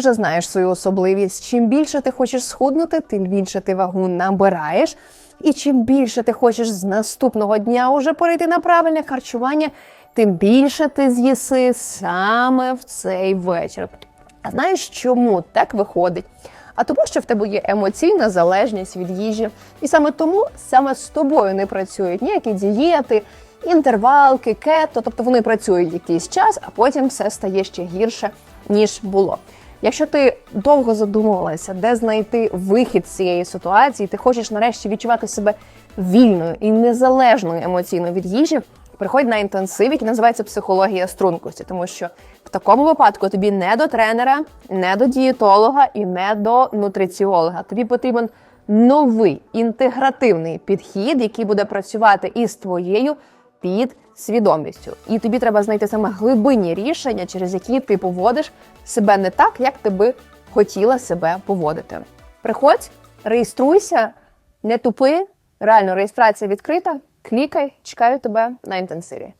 вже знаєш свою особливість. Чим більше ти хочеш схуднути, тим більше ти вагу набираєш. І чим більше ти хочеш з наступного дня уже перейти на правильне харчування, тим більше ти з'їси саме в цей вечір. А знаєш, чому так виходить? А тому, що в тебе є емоційна залежність від їжі, і саме тому саме з тобою не працюють ніякі дієти, інтервалки, кето, тобто вони працюють якийсь час, а потім все стає ще гірше ніж було. Якщо ти довго задумувалася, де знайти вихід з цієї ситуації, ти хочеш нарешті відчувати себе вільною і незалежною емоційно від їжі, приходь на інтенсив, який називається психологія стрункості, тому що в такому випадку тобі не до тренера, не до дієтолога і не до нутриціолога. Тобі потрібен новий інтегративний підхід, який буде працювати із твоєю під свідомістю. І тобі треба знайти саме глибинні рішення, через які ти поводиш себе не так, як ти би хотіла себе поводити. Приходь, реєструйся, не тупи. Реально, реєстрація відкрита. Клікай, чекаю тебе на інтенсиві.